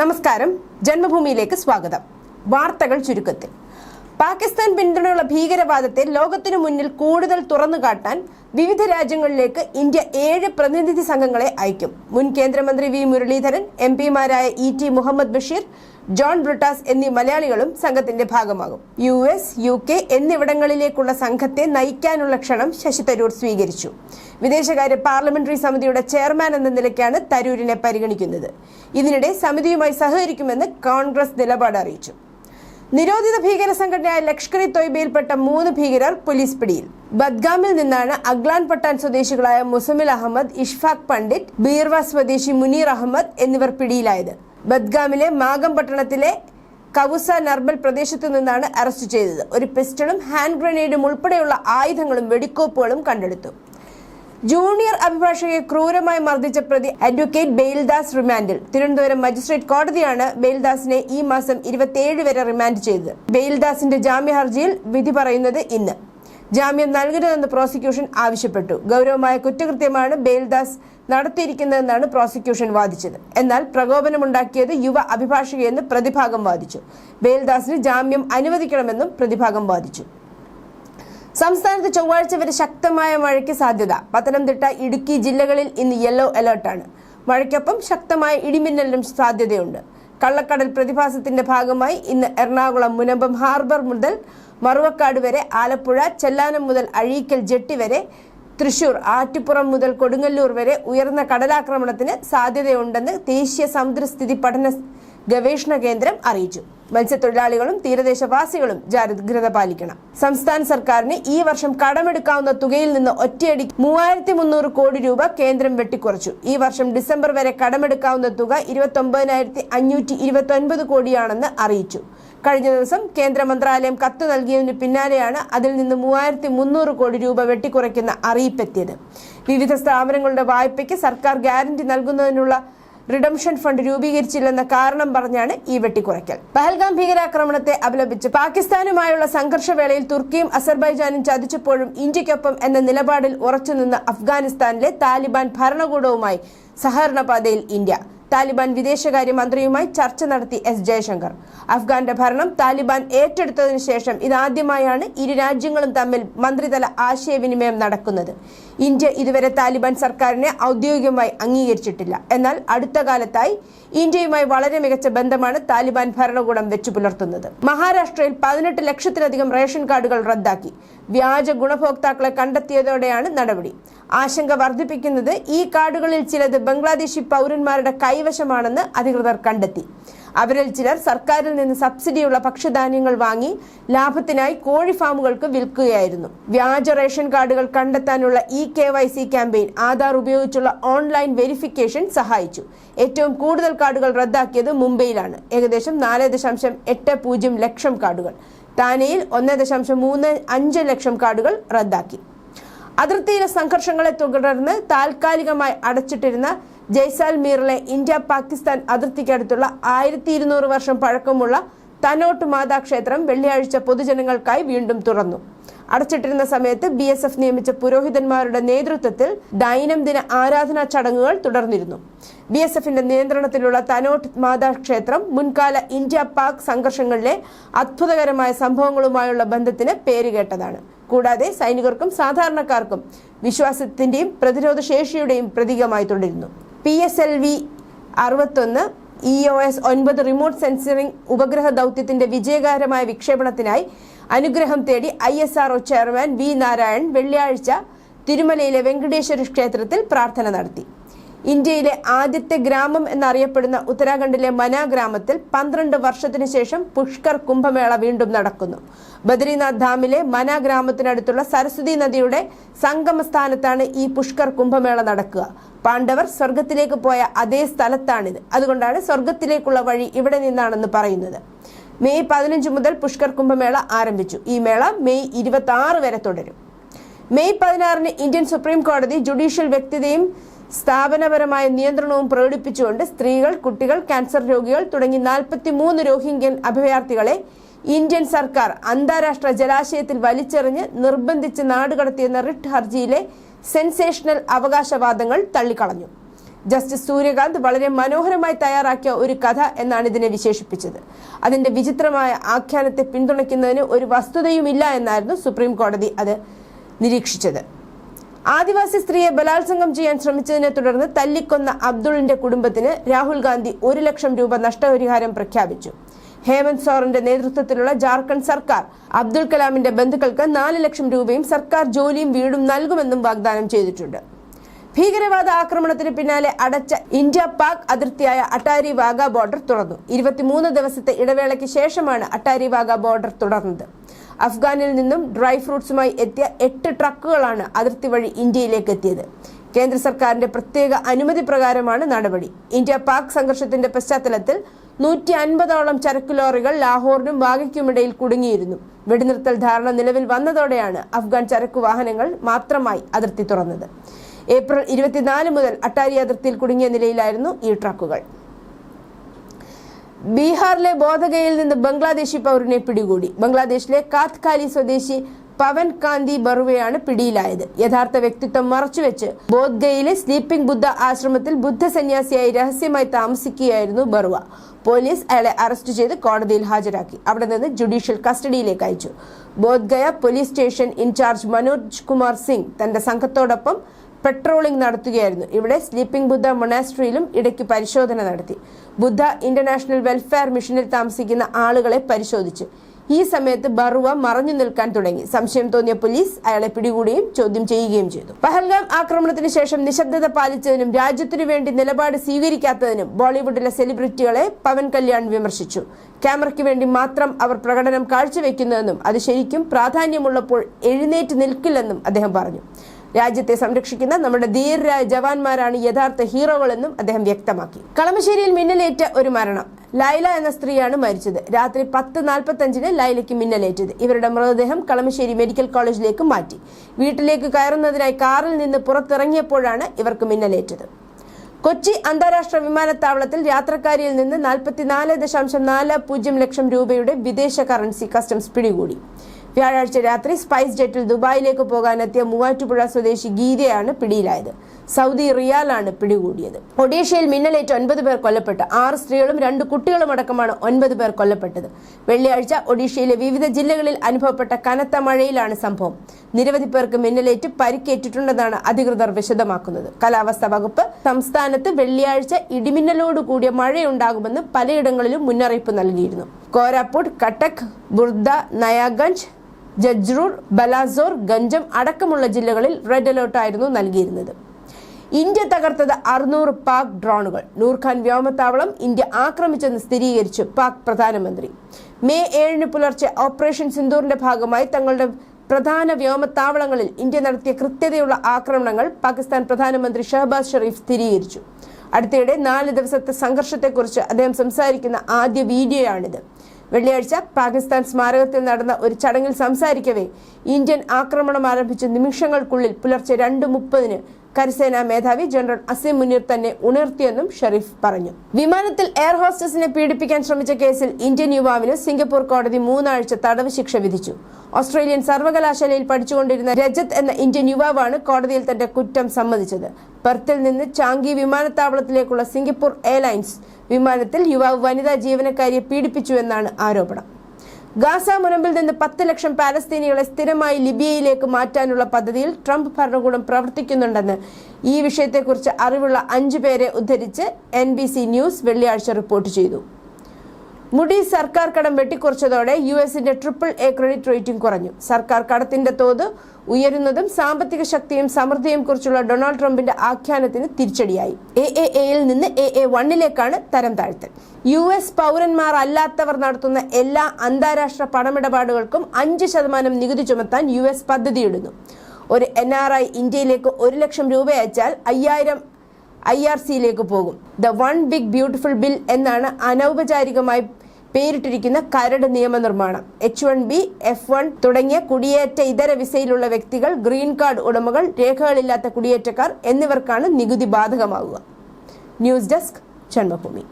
നമസ്കാരം. ജന്മഭൂമിയിലേക്ക് സ്വാഗതം. വാർത്തകൾ ചുരുക്കത്തിൽ. പാകിസ്ഥാൻ പിന്തുണയുള്ള ഭീകരവാദത്തെ ലോകത്തിനു മുന്നിൽ കൂടുതൽ തുറന്നു കാട്ടാൻ വിവിധ രാജ്യങ്ങളിലേക്ക് ഇന്ത്യ ഏഴ് പ്രതിനിധി സംഘങ്ങളെ അയക്കും. മുൻ കേന്ദ്രമന്ത്രി വി മുരളീധരൻ എം പിമാരായ E T Muhammad Basheer John Brittas എന്നീ മലയാളികളും സംഘത്തിന്റെ ഭാഗമാകും. യു എസ് യു കെ എന്നിവിടങ്ങളിലേക്കുള്ള സംഘത്തെ നയിക്കാനുള്ള ക്ഷണം ശശി തരൂർ സ്വീകരിച്ചു. വിദേശകാര്യ പാർലമെന്ററി സമിതിയുടെ ചെയർമാൻ എന്ന നിലയ്ക്കാണ് തരൂരിനെ പരിഗണിക്കുന്നത്. ഇതിനിടെ സമിതിയുമായി സഹകരിക്കുമെന്ന് കോൺഗ്രസ് നിലപാട് അറിയിച്ചു. നിരോധിത ഭീകര സംഘടനയായ ലഷ്കർ ഇ തൊയ്ബയിൽപ്പെട്ട മൂന്ന് ഭീകരർ പോലീസ് പിടിയിൽ. ബദ്ഗാമിൽ നിന്നാണ് അഗ്ലാൻ പട്ടാൻ സ്വദേശികളായ മുസമിൽ അഹമ്മദ് ഇഷ്ഫാഖ് പണ്ഡിറ്റ് ബീർവ സ്വദേശി മുനീർ അഹമ്മദ് എന്നിവർ പിടിയിലായത്. ബദ്ഗാമിലെ മാഗം പട്ടണത്തിലെ കവുസ നർബൽ പ്രദേശത്തു നിന്നാണ് അറസ്റ്റ് ചെയ്തത്. ഒരു പിസ്റ്റളും ഹാൻഡ് ഗ്രനേഡും ഉൾപ്പെടെയുള്ള ആയുധങ്ങളും വെടിക്കോപ്പുകളും കണ്ടെടുത്തു. ജൂനിയർ അഭിഭാഷകയെ ക്രൂരമായി മർദ്ദിച്ച പ്രതി അഡ്വക്കേറ്റ് ബെയിൽദാസ് റിമാൻഡിൽ. തിരുവനന്തപുരം മജിസ്ട്രേറ്റ് കോടതിയാണ് ബെയിൽദാസിനെ ഈ മാസം ഇരുപത്തിയേഴ് വരെ റിമാൻഡ് ചെയ്തത്. ബെയിൽദാസിന്റെ ജാമ്യ ഹർജിയിൽ വിധി പറയുന്നത് ഇന്ന്. ജാമ്യം നൽകരുതെന്ന് പ്രോസിക്യൂഷൻ ആവശ്യപ്പെട്ടു. ഗൗരവമായ കുറ്റകൃത്യമാണ് ബെയിൽദാസ് നടത്തിയിരിക്കുന്നതെന്നാണ് പ്രോസിക്യൂഷൻ വാദിച്ചത്. എന്നാൽ പ്രകോപനമുണ്ടാക്കിയത് യുവ അഭിഭാഷകയെന്ന് പ്രതിഭാഗം വാദിച്ചു. ബേൽദാസിന് ജാമ്യം അനുവദിക്കണമെന്നും പ്രതിഭാഗം വാദിച്ചു. സംസ്ഥാനത്ത് ചൊവ്വാഴ്ച വരെ ശക്തമായ മഴയ്ക്ക് സാധ്യത. പത്തനംതിട്ട ഇടുക്കി ജില്ലകളിൽ ഇന്ന് യെല്ലോ അലേർട്ടാണ് മഴയ്ക്കൊപ്പം ശക്തമായ ഇടിമിന്നലിനും സാധ്യതയുണ്ട്. കള്ളക്കടൽ പ്രതിഭാസത്തിന്റെ ഭാഗമായി ഇന്ന് എറണാകുളം മുനമ്പം ഹാർബർ മുതൽ മറുവക്കാട് വരെ ആലപ്പുഴ ചെല്ലാനം മുതൽ അഴീക്കൽ ജെട്ടി വരെ തൃശൂർ ആറ്റുപുറം മുതൽ കൊടുങ്ങല്ലൂർ വരെ ഉയർന്ന കടലാക്രമണത്തിന് സാധ്യതയുണ്ടെന്ന് ദേശീയ സമുദ്രസ്ഥിതി പഠന ഗവേഷണ കേന്ദ്രം അറിയിച്ചു. മത്സ്യത്തൊഴിലാളികളും തീരദേശവാസികളും ജാഗ്രത പാലിക്കണം. സംസ്ഥാന സർക്കാരിന് ഈ വർഷം കടമെടുക്കാവുന്ന തുകയിൽ നിന്ന് ഒറ്റയടി മൂവായിരത്തി മുന്നൂറ് കോടി രൂപ കേന്ദ്രം വെട്ടിക്കുറച്ചു. ഈ വർഷം ഡിസംബർ വരെ കടമെടുക്കാവുന്ന തുക ഇരുപത്തി ഒമ്പതിനായിരത്തി അഞ്ഞൂറ്റി ഇരുപത്തി ഒൻപത് കോടിയാണെന്ന് അറിയിച്ചു. കഴിഞ്ഞ ദിവസം കേന്ദ്ര മന്ത്രാലയം കത്ത് നൽകിയതിനു പിന്നാലെയാണ് അതിൽ നിന്ന് മൂവായിരത്തി മുന്നൂറ് കോടി രൂപ വെട്ടിക്കുറയ്ക്കുന്ന അറിയിപ്പെത്തിയത്. വിവിധ സ്ഥാപനങ്ങളുടെ വായ്പയ്ക്ക് സർക്കാർ ഗ്യാരണ്ടി നൽകുന്നതിനുള്ള റിഡംഷൻ ഫണ്ട് രൂപീകരിച്ചില്ലെന്ന കാരണം പറഞ്ഞാണ് ഈ വെട്ടിക്കുറയ്ക്കൽ. പഹൽഗാം ഭീകരാക്രമണത്തെ അപലപിച്ച് പാകിസ്ഥാനുമായുള്ള സംഘർഷവേളയിൽ തുർക്കിയും അസർബൈജാനും ചതിച്ചപ്പോഴും ഇന്ത്യക്കൊപ്പം എന്ന നിലപാടിൽ ഉറച്ചുനിന്ന അഫ്ഗാനിസ്ഥാനിലെ താലിബാൻ ഭരണകൂടവുമായി സഹകരണ പാതയിൽ ഇന്ത്യ. താലിബാൻ വിദേശകാര്യമന്ത്രിയുമായി ചർച്ച നടത്തി എസ് ജയശങ്കർ. അഫ്ഗാന്റെ ഭരണം താലിബാൻ ഏറ്റെടുത്തതിനു ശേഷം ഇതാദ്യമായാണ് ഇരു രാജ്യങ്ങളും തമ്മിൽ മന്ത്രിതല ആശയവിനിമയം നടക്കുന്നത്. ഇന്ത്യ ഇതുവരെ താലിബാൻ സർക്കാരിനെ ഔദ്യോഗികമായി അംഗീകരിച്ചിട്ടില്ല. എന്നാൽ അടുത്ത കാലത്തായി ഇന്ത്യയുമായി വളരെ മികച്ച ബന്ധമാണ് താലിബാൻ ഭരണകൂടം വെച്ചു പുലർത്തുന്നത്. മഹാരാഷ്ട്രയിൽ പതിനെട്ട് ലക്ഷത്തിലധികം റേഷൻ കാർഡുകൾ റദ്ദാക്കി. വ്യാജ ഗുണഭോക്താക്കളെ കണ്ടെത്തിയതോടെയാണ് നടപടി. ആശങ്ക വർദ്ധിപ്പിക്കുന്നത് ഈ കാർഡുകളിൽ ചിലത് ബംഗ്ലാദേശി പൗരന്മാരുടെ കൈവശമാണെന്ന് അധികൃതർ കണ്ടെത്തി. അവരിൽ ചിലർ സർക്കാരിൽ നിന്ന് സബ്സിഡിയുള്ള ഭക്ഷ്യധാന്യങ്ങൾ വാങ്ങി ലാഭത്തിനായി കോഴി ഫാമുകൾക്ക് വിൽക്കുകയായിരുന്നു. വ്യാജ റേഷൻ കാർഡുകൾ കണ്ടെത്താനുള്ള E K Y C campaign Aadhaar ഉപയോഗിച്ചുള്ള ഓൺലൈൻ വെരിഫിക്കേഷൻ സഹായിച്ചു. ഏറ്റവും കൂടുതൽ കാർഡുകൾ റദ്ദാക്കിയത് മുംബൈയിലാണ്. ഏകദേശം നാല് ദശാംശം എട്ട് പൂജ്യം ലക്ഷം കാർഡുകൾ. താനെയിൽ ഒന്ന് ദശാംശം മൂന്ന് അഞ്ച് ലക്ഷം കാർഡുകൾ റദ്ദാക്കി. അതിർത്തിയിലെ സംഘർഷങ്ങളെ തുടർന്ന് താൽക്കാലികമായി അടച്ചിട്ടിരുന്ന ജയ്സാൽമീറിലെ ഇന്ത്യ പാകിസ്ഥാൻ അതിർത്തിക്കടുത്തുള്ള ആയിരത്തി ഇരുന്നൂറ് വർഷം പഴക്കമുള്ള തനോട്ട് മാതാ ക്ഷേത്രം വെള്ളിയാഴ്ച പൊതുജനങ്ങൾക്കായി വീണ്ടും തുറന്നു. അടച്ചിട്ടിരുന്ന സമയത്ത് ബി എസ് എഫ് നിയമിച്ച പുരോഹിതന്മാരുടെ നേതൃത്വത്തിൽ ദൈനംദിന ആരാധനാ ചടങ്ങുകൾ തുടർന്നിരുന്നു. ബി എസ് എഫിന്റെ നിയന്ത്രണത്തിലുള്ള തനോട്ട് മാതാ ക്ഷേത്രം മുൻകാല ഇന്ത്യ പാക് സംഘർഷങ്ങളിലെ അത്ഭുതകരമായ സംഭവങ്ങളുമായുള്ള ബന്ധത്തിന് പേരുകേട്ടതാണ്. കൂടാതെ സൈനികർക്കും സാധാരണക്കാർക്കും വിശ്വാസത്തിന്റെയും പ്രതിരോധ ശേഷിയുടെയും പ്രതീകമായി തുടരുന്നു. പി എസ് എൽ വി അറുപത്തൊന്ന് ഇ ഒ എസ് ഒൻപത് റിമോട്ട് സെൻസറിംഗ് ഉപഗ്രഹ ദൗത്യത്തിന്റെ വിജയകരമായ വിക്ഷേപണത്തിനായി അനുഗ്രഹം തേടി I S R O chairman V Narayan വെള്ളിയാഴ്ച തിരുമലയിലെ വെങ്കടേശ്വര ക്ഷേത്രത്തിൽ പ്രാർത്ഥന നടത്തി. ഇന്ത്യയിലെ ആദ്യത്തെ ഗ്രാമം എന്നറിയപ്പെടുന്ന ഉത്തരാഖണ്ഡിലെ മന ഗ്രാമത്തിൽ പന്ത്രണ്ട് വർഷത്തിനു ശേഷം പുഷ്കർ കുംഭമേള വീണ്ടും നടക്കുന്നു. ബദ്രീനാഥ് ധാമിലെ മന ഗ്രാമത്തിനടുത്തുള്ള സരസ്വതി നദിയുടെ സംഗമസ്ഥാനത്താണ് ഈ പുഷ്കർ കുംഭമേള നടക്കുക. പാണ്ഡവർ സ്വർഗത്തിലേക്ക് പോയ അതേ സ്ഥലത്താണിത്. അതുകൊണ്ടാണ് സ്വർഗത്തിലേക്കുള്ള വഴി ഇവിടെ നിന്നാണെന്ന് പറയുന്നത്. മെയ് പതിനഞ്ച് മുതൽ പുഷ്കർ കുംഭമേള ആരംഭിച്ചു. ഈ മേള മെയ് ഇരുപത്തി വരെ തുടരും. മെയ് പതിനാറിന് ഇന്ത്യൻ സുപ്രീം കോടതി ജുഡീഷ്യൽ വ്യക്തിതയും സ്ഥാപനപരമായ നിയന്ത്രണവും പ്രകടിപ്പിച്ചുകൊണ്ട് സ്ത്രീകൾ കുട്ടികൾ ക്യാൻസർ രോഗികൾ തുടങ്ങി നാൽപ്പത്തി മൂന്ന് രോഹിംഗ്യൻ അഭയാർത്ഥികളെ ഇന്ത്യൻ സർക്കാർ അന്താരാഷ്ട്ര ജലാശയത്തിൽ വലിച്ചെറിഞ്ഞ് നിർബന്ധിച്ച് നാടുകടത്തിയെന്ന റിട്ട് ഹർജിയിലെ സെൻസേഷണൽ അവകാശവാദങ്ങൾ തള്ളിക്കളഞ്ഞു. ജസ്റ്റിസ് സൂര്യകാന്ത് വളരെ മനോഹരമായി തയ്യാറാക്കിയ ഒരു കഥ എന്നാണ് ഇതിനെ വിശേഷിപ്പിച്ചത്. അതിന്റെ വിചിത്രമായ ആഖ്യാനത്തെ പിന്തുണയ്ക്കുന്നതിന് ഒരു വസ്തുതയുമില്ല എന്നായിരുന്നു സുപ്രീം കോടതി അത് നിരീക്ഷിച്ചത്. ആദിവാസി സ്ത്രീയെ ബലാത്സംഗം ചെയ്യാൻ ശ്രമിച്ചതിനെ തുടർന്ന് തല്ലിക്കൊന്ന അബ്ദുളിന്റെ കുടുംബത്തിന് രാഹുൽ ഗാന്ധി ഒരു ലക്ഷം രൂപ നഷ്ടപരിഹാരം പ്രഖ്യാപിച്ചു. ഹേമന്ത് സോറന്റെ നേതൃത്വത്തിലുള്ള ജാർഖണ്ഡ് സർക്കാർ അബ്ദുൽ കലാമിന്റെ ബന്ധുക്കൾക്ക് നാല് ലക്ഷം രൂപയും സർക്കാർ ജോലിയും വീടും നൽകുമെന്നും വാഗ്ദാനം ചെയ്തിട്ടുണ്ട്. ഭീകരവാദ ആക്രമണത്തിന് പിന്നാലെ അടച്ച ഇന്ത്യ പാക് അതിർത്തിയായ അട്ടാരി വാഗ ബോർഡർ തുറന്നു. ഇരുപത്തിമൂന്ന് ദിവസത്തെ ഇടവേളയ്ക്ക് ശേഷമാണ് അട്ടാരി വാഗ ബോർഡർ തുടർന്നത്. അഫ്ഗാനിൽ നിന്നും ഡ്രൈ ഫ്രൂട്ട്സുമായി എത്തിയ എട്ട് ട്രക്കുകളാണ് അതിർത്തി വഴി ഇന്ത്യയിലേക്ക് എത്തിയത്. കേന്ദ്ര സർക്കാരിന്റെ പ്രത്യേക അനുമതി പ്രകാരമാണ് നടപടി. ഇന്ത്യ പാക് സംഘർഷത്തിന്റെ പശ്ചാത്തലത്തിൽ നൂറ്റി അൻപതോളം ചരക്ക് ലോറികൾ ലാഹോറിനും വാഗയ്ക്കുമിടയിൽ കുടുങ്ങിയിരുന്നു. വെടിനിർത്തൽ ധാരണ നിലവിൽ വന്നതോടെയാണ് അഫ്ഗാൻ ചരക്ക് വാഹനങ്ങൾ മാത്രമായി അതിർത്തി തുറന്നത്. ഏപ്രിൽ ഇരുപത്തിനാല് മുതൽ അട്ടാരി അതിർത്തിയിൽ കുടുങ്ങിയ നിലയിലായിരുന്നു ഈ ട്രക്കുകൾ. ബീഹാറിലെ ബോധഗയിൽ നിന്ന് ബംഗ്ലാദേശി പൗരനെ പിടികൂടി. ബംഗ്ലാദേശിലെ കാത്കാലി സ്വദേശി പവൻ കാന്തി ബറുവയാണ് പിടിയിലായത്. യഥാർത്ഥ വ്യക്തിത്വം മറച്ചുവെച്ച് ബോധ്ഗയിലെ സ്ലീപ്പിംഗ് ബുദ്ധ ആശ്രമത്തിൽ ബുദ്ധ സന്യാസിയായി രഹസ്യമായി താമസിക്കുകയായിരുന്നു ബറുവ. പോലീസ് അയാളെ അറസ്റ്റ് ചെയ്ത് കോടതിയിൽ ഹാജരാക്കി. അവിടെ നിന്ന് ജുഡീഷ്യൽ കസ്റ്റഡിയിലേക്ക് അയച്ചു. Bodhgaya police station in charge Manoj Kumar Singh തന്റെ സംഘത്തോടൊപ്പം പെട്രോളിംഗ് നടത്തുകയായിരുന്നു. ഇവിടെ സ്ലീപ്പിംഗ് ബുദ്ധ മൊണാസ്ട്രിയിലും ഇടയ്ക്ക് പരിശോധന നടത്തി. ബുദ്ധ ഇന്റർനാഷണൽ വെൽഫെയർ മിഷനിൽ താമസിക്കുന്ന ആളുകളെ പരിശോധിച്ചു. ഈ സമയത്ത് ബറുവ മറഞ്ഞു നിൽക്കാൻ തുടങ്ങി. സംശയം തോന്നിയ പോലീസ് അയാളെ പിടികൂടുകയും ചോദ്യം ചെയ്യുകയും ചെയ്തു. പഹൽഗാം ആക്രമണത്തിന് ശേഷം നിശബ്ദത പാലിച്ചതിനും രാജ്യത്തിനു വേണ്ടി നിലപാട് സ്വീകരിക്കാത്തതിനും ബോളിവുഡിലെ സെലിബ്രിറ്റികളെ പവൻ കല്യാൺ വിമർശിച്ചു. ക്യാമറയ്ക്ക് വേണ്ടി മാത്രം അവർ പ്രകടനം കാഴ്ചവെക്കുന്നതെന്നും അത് ശരിക്കും പ്രാധാന്യമുള്ളപ്പോൾ എഴുന്നേറ്റ് നിൽക്കില്ലെന്നും അദ്ദേഹം പറഞ്ഞു. രാജ്യത്തെ സംരക്ഷിക്കുന്ന നമ്മുടെ ധീരരായ ജവാന്മാരാണ് യഥാർത്ഥ ഹീറോകളെന്നും അദ്ദേഹം വ്യക്തമാക്കി. കളമശ്ശേരിയിൽ മിന്നലേറ്റ ഒരു മരണം. ലൈല എന്ന സ്ത്രീയാണ് മരിച്ചത്. രാത്രി പത്ത് നാൽപ്പത്തഞ്ചിന് ലൈലയ്ക്ക് മിന്നലേറ്റത്. ഇവരുടെ മൃതദേഹം കളമശ്ശേരി മെഡിക്കൽ കോളേജിലേക്ക് മാറ്റി. വീട്ടിലേക്ക് കയറുന്നതിനായി കാറിൽ നിന്ന് പുറത്തിറങ്ങിയപ്പോഴാണ് ഇവർക്ക് മിന്നലേറ്റത്. കൊച്ചി അന്താരാഷ്ട്ര വിമാനത്താവളത്തിൽ യാത്രക്കാരിയിൽ നിന്ന് നാൽപ്പത്തിനാല് ദശാംശം നാല് പൂജ്യം ലക്ഷം രൂപയുടെ വിദേശ കറൻസി കസ്റ്റംസ് പിടികൂടി. വ്യാഴാഴ്ച രാത്രി സ്പൈസ് ജെറ്റിൽ ദുബായിലേക്ക് പോകാനെത്തിയ മൂവാറ്റുപുഴ സ്വദേശി ഗീതയാണ് പിടിയിലായത്. സൗദി റിയാലാണ് പിടികൂടിയത്. ഒഡീഷയിൽ മിന്നലേറ്റ് ഒൻപത് പേർ കൊല്ലപ്പെട്ടു. ആറ് സ്ത്രീകളും രണ്ട് കുട്ടികളും അടക്കമാണ് ഒൻപത് പേർ കൊല്ലപ്പെട്ടത്. വെള്ളിയാഴ്ച ഒഡീഷയിലെ വിവിധ ജില്ലകളിൽ അനുഭവപ്പെട്ട കനത്ത മഴയിലാണ് സംഭവം. നിരവധി പേർക്ക് മിന്നലേറ്റ് പരിക്കേറ്റിട്ടുണ്ടെന്നാണ് അധികൃതർ വിശദമാക്കുന്നത്. കാലാവസ്ഥാ വകുപ്പ് സംസ്ഥാനത്ത് വെള്ളിയാഴ്ച ഇടിമിന്നലോട് കൂടിയ മഴയുണ്ടാകുമെന്ന് പലയിടങ്ങളിലും മുന്നറിയിപ്പ് നൽകിയിരുന്നു. കോരാപ്പൂട്ട് കട്ടക് ബുർദ നയാഗഞ്ച് ജജ്റൂർ ബലാസോർ ഗഞ്ചം അടക്കമുള്ള ജില്ലകളിൽ റെഡ് അലേർട്ടായിരുന്നു നൽകിയിരുന്നത്. ഇന്ത്യ തകർത്തത് അറുന്നൂറ് പാക് ഡ്രോണുകൾ. നൂർഖാൻ വ്യോമത്താവളം ഇന്ത്യ ആക്രമിച്ചെന്ന് സ്ഥിരീകരിച്ചു പാക് പ്രധാനമന്ത്രി. മെയ് ഏഴിന് പുലർച്ചെ ഓപ്പറേഷൻ സിന്ദൂറിന്റെ ഭാഗമായി തങ്ങളുടെ പ്രധാന വ്യോമത്താവളങ്ങളിൽ ഇന്ത്യ നടത്തിയ കൃത്യതയുള്ള ആക്രമണങ്ങൾ പാകിസ്ഥാൻ പ്രധാനമന്ത്രി ഷഹബാസ് ഷെറീഫ് സ്ഥിരീകരിച്ചു. അടുത്തിടെ നാല് ദിവസത്തെ സംഘർഷത്തെക്കുറിച്ച് അദ്ദേഹം സംസാരിക്കുന്ന ആദ്യ വീഡിയോയാണിത്. വെള്ളിയാഴ്ച പാകിസ്ഥാൻ സ്മാരകത്തിൽ നടന്ന ഒരു ചടങ്ങിൽ സംസാരിക്കവേ ഇന്ത്യൻ ആക്രമണം ആരംഭിച്ച നിമിഷങ്ങൾക്കുള്ളിൽ പുലർച്ചെ രണ്ട് മുപ്പതിന് കരസേനാ മേധാവി ജനറൽ അസീം മുനീർ തന്നെ ഉണർത്തിയെന്നും ഷെറീഫ് പറഞ്ഞു. വിമാനത്തിൽ എയർ ഹോസ്റ്റസിനെ പീഡിപ്പിക്കാൻ ശ്രമിച്ച കേസിൽ ഇന്ത്യൻ യുവാവിന് സിംഗപ്പൂർ കോടതി മൂന്നാഴ്ച തടവ് ശിക്ഷ വിധിച്ചു. ഓസ്ട്രേലിയൻ സർവകലാശാലയിൽ പഠിച്ചുകൊണ്ടിരുന്ന രജത് എന്ന ഇന്ത്യൻ യുവാവാണ് കോടതിയിൽ തന്റെ കുറ്റം സമ്മതിച്ചത്. പെർത്തിൽ നിന്ന് ചാങ്കി വിമാനത്താവളത്തിലേക്കുള്ള സിംഗപ്പൂർ എയർലൈൻസ് വിമാനത്തിൽ യുവാവ് വനിതാ ജീവനക്കാരിയെ പീഡിപ്പിച്ചുവെന്നാണ് ആരോപണം. ഗാസ മുനമ്പിൽ നിന്ന് പത്ത് ലക്ഷം പാലസ്തീനികളെ സ്ഥിരമായി ലിബിയയിലേക്ക് മാറ്റാനുള്ള പദ്ധതിയിൽ ട്രംപ് ഭരണകൂടം പ്രവർത്തിക്കുന്നുണ്ടെന്ന് ഈ വിഷയത്തെക്കുറിച്ച് അറിവുള്ള അഞ്ചു പേരെ ഉദ്ധരിച്ച് എൻ ന്യൂസ് വെള്ളിയാഴ്ച റിപ്പോർട്ട് ചെയ്തു. മുടി സർക്കാർ കടം വെട്ടിക്കുറച്ചതോടെ യു എസിന്റെ ട്രിപ്പിൾ എ ക്രെഡിറ്റ് റേറ്റിംഗ് കുറഞ്ഞു. സർക്കാർ കടത്തിന്റെ തോത് ഉയരുന്നതും സാമ്പത്തിക ശക്തിയും സമൃദ്ധിയും കുറിച്ചുള്ള ഡൊണാൾഡ് ട്രംപിന്റെ ആഖ്യാനത്തിന് തിരിച്ചടിയായി. എ എ എയിൽ നിന്ന് എ എ വണ്ണിലേക്കാണ് തരം താഴ്ത്തൽ. യു എസ് പൗരന്മാർ അല്ലാത്തവർ നടത്തുന്ന എല്ലാ അന്താരാഷ്ട്ര പണമിടപാടുകൾക്കും അഞ്ച് ശതമാനം നികുതി ചുമത്താൻ യു എസ് പദ്ധതിയിടുന്നു. ഒരു എൻ ആർ ഐ ഇന്ത്യയിലേക്ക് ഒരു ലക്ഷം രൂപ അയച്ചാൽ അയ്യായിരം ഐ ആർ സിയിലേക്ക് പോകും. The one big beautiful bill എന്നാണ് അനൗപചാരികമായി പേരിട്ടിരിക്കുന്ന കരട് നിയമനിർമ്മാണം. H one B F one തുടങ്ങിയ കുടിയേറ്റ ഇതര വിസയിലുള്ള വ്യക്തികൾ ഗ്രീൻ കാർഡ് ഉടമകൾ രേഖകളില്ലാത്ത കുടിയേറ്റക്കാർ എന്നിവർക്കാണ് നികുതി ബാധകമാവുക. News desk Janmabhumi